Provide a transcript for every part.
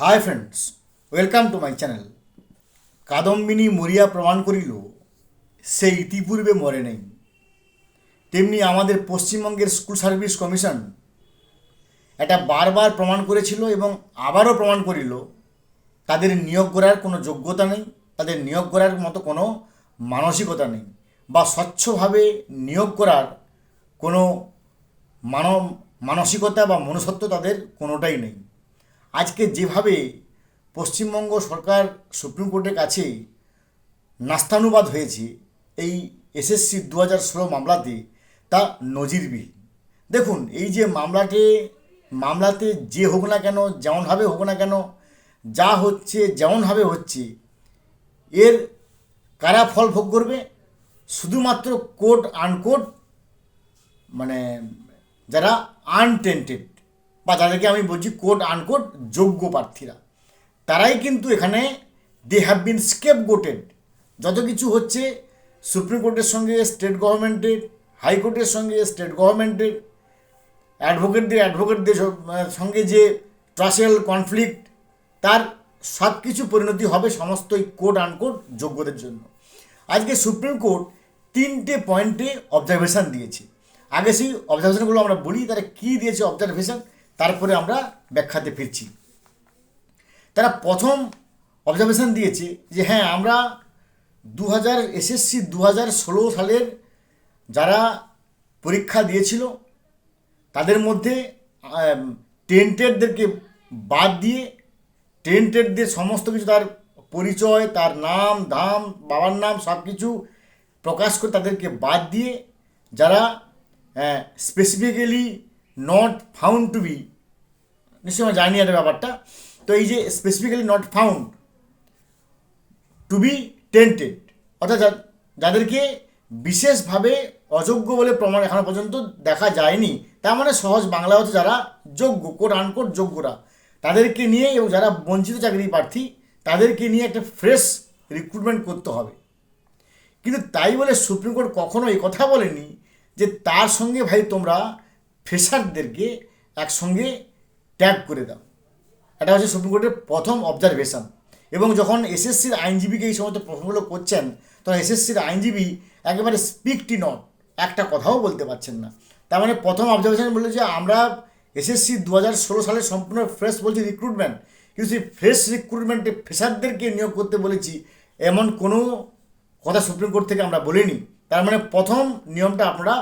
Hi friends welcome to my channel Kadambini মরিয়া প্রমাণ করিল, সে ইতিপূর্বে মরে নেই। তেমনি আমাদের পশ্চিমবঙ্গের স্কুল সার্ভিস কমিশন এটা বারবার প্রমাণ করেছিল এবং আবারও প্রমাণ করিল, তাদের নিয়োগ করার কোনো যোগ্যতা নেই, তাদের নিয়োগ করার মতো কোনো মানসিকতা নেই বা স্বচ্ছভাবে নিয়োগ করার কোনো মানব, মানসিকতা বা মনুষ্যত্ব তাদের কোনোটাই নেই। আজকে যেভাবে পশ্চিমবঙ্গ সরকার সুপ্রিম কোর্টের কাছে নাস্তানুবাদ হয়েছে, এই এসএসসি দু হাজার ষোলো মামলাতে তা নজিরবিহীন। দেখুন, এই যে মামলাতে মামলাতে যে হোক না কেন, যেমনভাবে হোক না কেন, যা হচ্ছে, যেমনভাবে হচ্ছে, এর কারা ফল ভোগ করবে? শুধুমাত্র কোর্ট আনকোর্ট মানে যারা আনটেন্টেড বা যাদেরকে আমি বলছি কোট আনকোট যোগ্য প্রার্থীরা। তারাই কিন্তু এখানে দে হ্যাভ বিন স্কেপ গোটেড যত কিছু হচ্ছে, সুপ্রিম কোর্টের সঙ্গে স্টেট গভর্নমেন্টের হাইকোর্টের সঙ্গে স্টেট গভর্নমেন্টের অ্যাডভোকেটদের অ্যাডভোকেটদের সঙ্গে যে ট্রাসেল কনফ্লিক্ট তার সব কিছু পরিণতি হবে সমস্ত এই কোর্ট আনকোট যোগ্যদের জন্য। আজকে সুপ্রিম কোর্ট তিনটে পয়েন্টে অবজারভেশন দিয়েছে। আগে সেই অবজারভেশনগুলো আমরা বলি, তারা কী দিয়েছে অবজারভেশন তারপরে আমরা ব্যাখ্যাতে ফিরছি। তারা প্রথম অবজারভেশন দিয়েছে যে হ্যাঁ আমরা দু হাজার এসএসসি দু হাজার ষোলো সালের যারা পরীক্ষা দিয়েছিল, তাদের মধ্যে টেন্টেডদেরকে বাদ দিয়ে, টেন্টেডদের সমস্ত কিছু তার পরিচয়, তার নাম, ধাম, বাবার নাম সব কিছু প্রকাশ করে তাদেরকে বাদ দিয়ে যারা specifically not found to be নিশ্চয়ই আমরা জানি এটা ব্যাপারটা। তো এই যে specifically not found to be tainted অর্থাৎ যাদেরকে বিশেষভাবে অযোগ্য বলে প্রমাণ এখনও পর্যন্ত দেখা যায়নি, তার মানে সহজ বাংলা হচ্ছে যারা যোগ্য কোট আনকোট যোগ্যরা। তাদেরকে নিয়ে এবং যারা বঞ্চিত চাকরি প্রার্থী, তাদেরকে নিয়ে একটা ফ্রেশ রিক্রুটমেন্ট করতে হবে। কিন্তু তাই বলে সুপ্রিম কোর্ট কখনো এই কথা বলেনি যে তার সঙ্গে ভাই তোমরা ফ্রেশারদেরকে একসঙ্গে ট্যাগ করে দাও। এটা হচ্ছে সুপ্রিম কোর্টের প্রথম অবজারভেশন এবং যখন এসএসসির আইনজীবীকে এই সমস্ত প্রশ্নগুলো করছেন, তখন এসএসসির আইনজীবী একেবারে স্পিকটি নট একটা কথাও বলতে পারছেন না। তার মানে প্রথম অবজারভেশন বলল যে, আমরা এসএসসি দু হাজার ষোলো সালে সম্পূর্ণ ফ্রেশ বলছি রিক্রুটমেন্ট কিন্তু সেই ফ্রেশ রিক্রুটমেন্টে ফ্রেশারদেরকে নিয়োগ করতে বলেছি, এমন কোনো কথা সুপ্রিম কোর্ট থেকে আমরা বলিনি। তার মানে প্রথম নিয়মটা আপনারা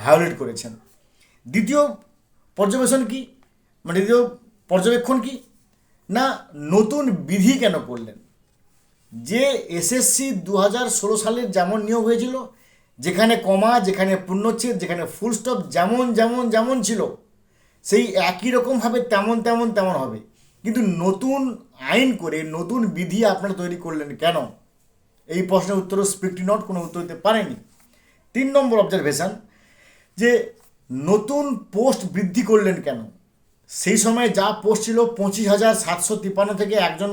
ভায়োলেট করেছেন। দ্বিতীয় পর্যবেক্ষণ কি? মানে দ্বিতীয় পর্যবেক্ষণ কি? না, নতুন বিধি কেন করলেন? যে এসএসসি দু হাজার ষোলো সালের যেমন নিয়োগ হয়েছিল, যেখানে কমা, যেখানে পূর্ণচ্ছেদ, যেখানে ফুল স্টপ যেমন যেমন যেমন ছিল, সেই একই রকমভাবে তেমন তেমন তেমন হবে। কিন্তু নতুন আইন করে, নতুন বিধি আপনারা তৈরি করলেন কেন? এই প্রশ্নের উত্তর স্পিকটি নট কোনো উত্তর দিতে পারেনি। তিন নম্বর অবজারভেশন যে নতুন পোস্ট বৃদ্ধি করলেন কেন? সেই সময় যা পোস্ট ছিল পঁচিশ হাজার সাতশো তিপ্পান্ন থেকে একজন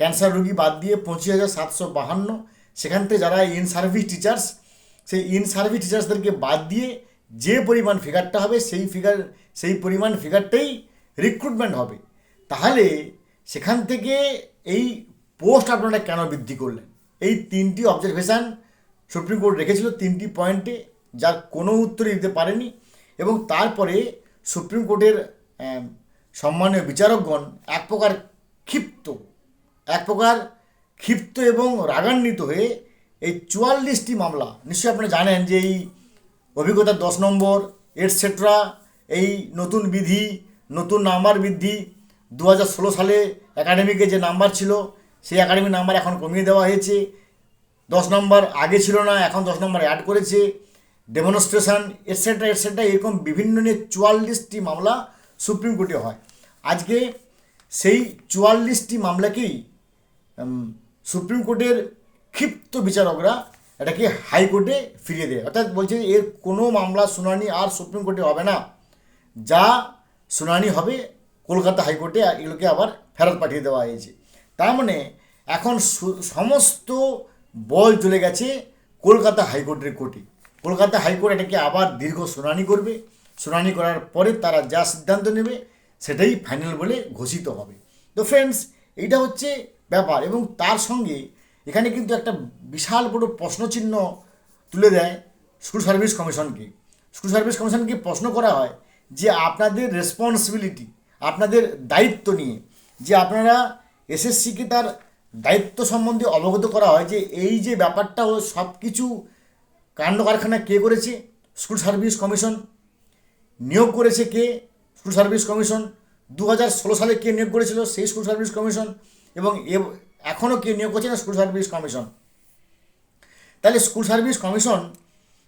ক্যান্সার রোগী বাদ দিয়ে পঁচিশ হাজার সাতশো বাহান্ন। সেখান থেকে যারা ইন সার্ভিস টিচার্স সেই ইন সার্ভিস টিচার্সদেরকে বাদ দিয়ে যে পরিমাণ ফিগারটা হবে, সেই ফিগার সেই পরিমাণ ফিগারটাই রিক্রুটমেন্ট হবে। তাহলে সেখান থেকে এই পোস্ট আপনারা কেন বৃদ্ধি করলেন? এই তিনটি অবজারভেশন সুপ্রিম কোর্ট রেখেছিল তিনটি পয়েন্টে, যার কোনো উত্তরই দিতে পারেনি। এবং তারপরে সুপ্রিম কোর্টের সম্মানীয় বিচারকগণ এক প্রকার ক্ষিপ্ত, এক প্রকার ক্ষিপ্ত এবং রাগান্বিত হয়ে এই চুয়াল্লিশটি মামলা, নিশ্চয়ই আপনারা জানেন যে এই অভিজ্ঞতা দশ নম্বর এটসেট্রা এই নতুন বিধি, নতুন নাম্বার বৃদ্ধি দু হাজার ষোলো সালে একাডেমিকে যে নাম্বার ছিল, সেই একাডেমিক নাম্বার এখন কমিয়ে দেওয়া হয়েছে। দশ নম্বর আগে ছিল না, এখন দশ নম্বর অ্যাড করেছে। ডেমনস্ট্রেশন এটসেট্রা এটসেট্রা এরকম বিভিন্ন নিয়ে চুয়াল্লিশটি মামলা সুপ্রিম কোর্টে হয়। আজকে সেই চুয়াল্লিশটি মামলাকেই সুপ্রিম কোর্টের ক্ষিপ্ত বিচারকরা এটাকে হাইকোর্টে ফিরিয়ে দেয়। অর্থাৎ বলছে এর কোনো মামলা শুনানি আর সুপ্রিম কোর্টে হবে না। যা শুনানি হবে কলকাতা হাইকোর্টে এগুলোকে আবার ফেরত পাঠিয়ে দেওয়া হয়েছে। তার মানে এখন সমস্ত বল চলে গেছে কলকাতা হাইকোর্টের কোর্টে। কলকাতা হাইকোর্ট এটাকে আবার দীর্ঘ শুনানি করবে। শুনানি করার পরে তারা যা সিদ্ধান্ত নেবে সেটাই ফাইনাল বলে ঘোষিত হবে। তো ফ্রেন্ডস এইটা হচ্ছে ব্যাপার এবং তার সঙ্গে এখানে কিন্তু একটা বিশাল বড় প্রশ্নচিহ্ন তুলে দেয় স্কুল সার্ভিস কমিশনকে। স্কুল সার্ভিস কমিশনকে প্রশ্ন করা হয় যে আপনাদের রেসপন্সিবিলিটি আপনাদের দায়িত্ব নিয়ে, যে আপনারা এসএসসিকে তার দায়িত্ব সম্বন্ধে অবগত করা হয় যে এই যে ব্যাপারটা সব কিছু কাণ্ড কারখানা কে করেছে? School service commission. নিয়োগ করেছে কে? School service commission. দু হাজার ষোলো সালে কে নিয়োগ করেছিল? সেই স্কুল সার্ভিস কমিশন। এবং এখনও কে নিয়োগ করছে না? School service commission. তাহলে স্কুল সার্ভিস কমিশন,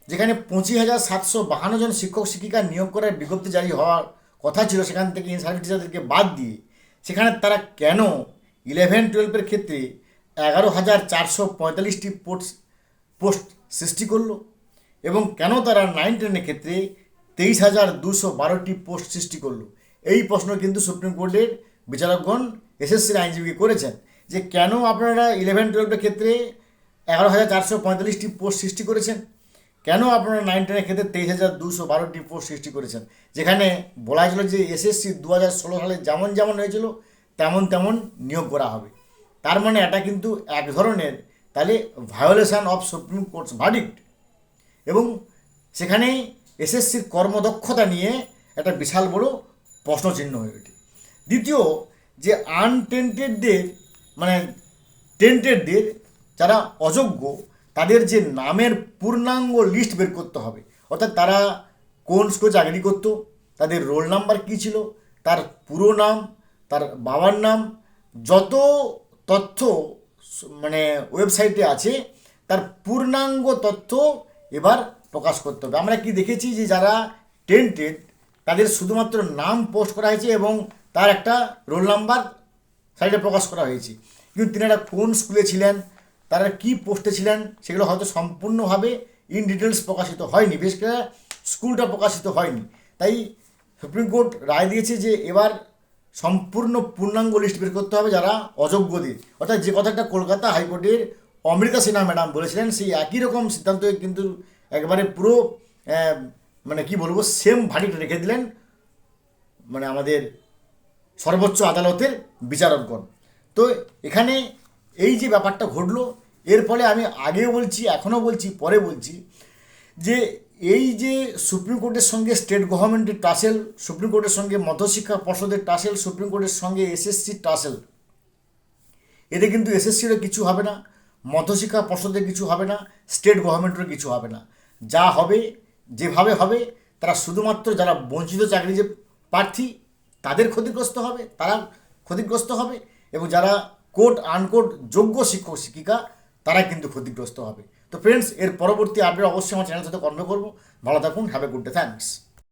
যেখানে পঁচিশ হাজার সাতশো বাহান্ন জন শিক্ষক, শিক্ষিকা নিয়োগ করার বিজ্ঞপ্তি জারি হওয়ার কথা ছিল, সেখান থেকে ইন সার্ভিস টিচারদেরকে বাদ দিয়ে, সেখানে তারা কেন ইলেভেন টুয়েলভের ক্ষেত্রে এগারো হাজার চারশো পঁয়তাল্লিশটি পোস্ট পোস্ট সৃষ্টি করল এবং কেন তারা নাইন টেনের ক্ষেত্রে তেইশ হাজার দুশো বারোটি পোস্ট সৃষ্টি করল? এই প্রশ্ন কিন্তু সুপ্রিম কোর্টের বিচারকগণ এসএসসির আইনজীবী করেছেন যে কেন আপনারা ইলেভেন টুয়েলভের ক্ষেত্রে এগারো হাজার চারশো পঁয়তাল্লিশটি পোস্ট সৃষ্টি করেছেন? কেন আপনারা নাইন টেনের ক্ষেত্রে তেইশ হাজার দুশো বারোটি পোস্ট সৃষ্টি করেছেন? যেখানে বলা হয়েছিল যে এসএসসি দু হাজার ষোলো সালে যেমন যেমন হয়েছিল, তেমন তেমন নিয়োগ করা হবে। তার মানে এটা কিন্তু এক ধরনের তাহলে violation of Supreme Court's verdict এবং সেখানেই এসএসসির কর্মদক্ষতা নিয়ে একটা বিশাল বড় প্রশ্নচিহ্ন হয়ে ওঠে। দ্বিতীয়, যে আনটেন্টেডদের মানে টেন্টেডদের যারা অযোগ্য, তাদের যে নামের পূর্ণাঙ্গ লিস্ট বের করতে হবে। অর্থাৎ তারা কোন স্কুলে চাকরি করতো, তাদের রোল নাম্বার কী ছিল, তার পুরো নাম, তার বাবার নাম, যত তথ্য মানে ওয়েবসাইটে আছে, তার পূর্ণাঙ্গ তথ্য এবার প্রকাশ করতে হবে। আমরা কি দেখেছি যে যারা টেন্টেড তাদের শুধুমাত্র নাম পোস্ট করা হয়েছে এবং তার একটা রোল নাম্বার সাইডে প্রকাশ করা হয়েছে। কিন্তু তিনারা কোন স্কুলে ছিলেন, তারা কি পোস্টে ছিলেন, সেগুলো হয়তো সম্পূর্ণভাবে ইন ডিটেলস প্রকাশিত হয়নি বিশেষ করে স্কুলটা প্রকাশিত হয়নি। তাই সুপ্রিম কোর্ট রায় দিয়েছে যে এবার সম্পূর্ণ পূর্ণাঙ্গ লিস্ট বের করতে হবে যারা অযোগ্যদের অর্থাৎ যে কথাটা কলকাতা হাইকোর্টের অমৃতা সিনহা ম্যাডাম বলেছিলেন, সেই একই রকম সিদ্ধান্ত কিন্তু একবারে পুরো মানে কি বলব সেম ভাটিটা রেখে দিলেন মানে আমাদের সর্বোচ্চ আদালতের বিচারকগণ। তো এখানে এই যে ব্যাপারটা ঘটলো, এর ফলে আমি আগেও বলছি, এখনও বলছি, পরে বলছি যে এই যে সুপ্রিম কোর্টের সঙ্গে স্টেট গভর্নমেন্টের টাসেল সুপ্রিম কোর্টের সঙ্গে মধ্যশিক্ষা পর্ষদের টাসেল সুপ্রিম কোর্টের সঙ্গে এসএসসি টাসেল এতে কিন্তু এসএসসিরও কিছু হবে না, মধ্যশিক্ষা পর্ষদের কিছু হবে না স্টেট গভর্নমেন্টেরও কিছু হবে না। যা হবে, যেভাবে হবে, তারা শুধুমাত্র যারা বঞ্চিত চাকরি যে প্রার্থী, তাদের ক্ষতিগ্রস্ত হবে, তারা ক্ষতিগ্রস্ত হবে, এবং যারা কোর্ট আনকোট যোগ্য শিক্ষক, শিক্ষিকা, তারা কিন্তু ক্ষতিগ্রস্ত হবে। তো ফ্রেন্ডস এর পরবর্তী আপডেট অবশ্যই আমার চ্যানেল সাথে কর্ম করব। ভালো থাকুন have a good day thanks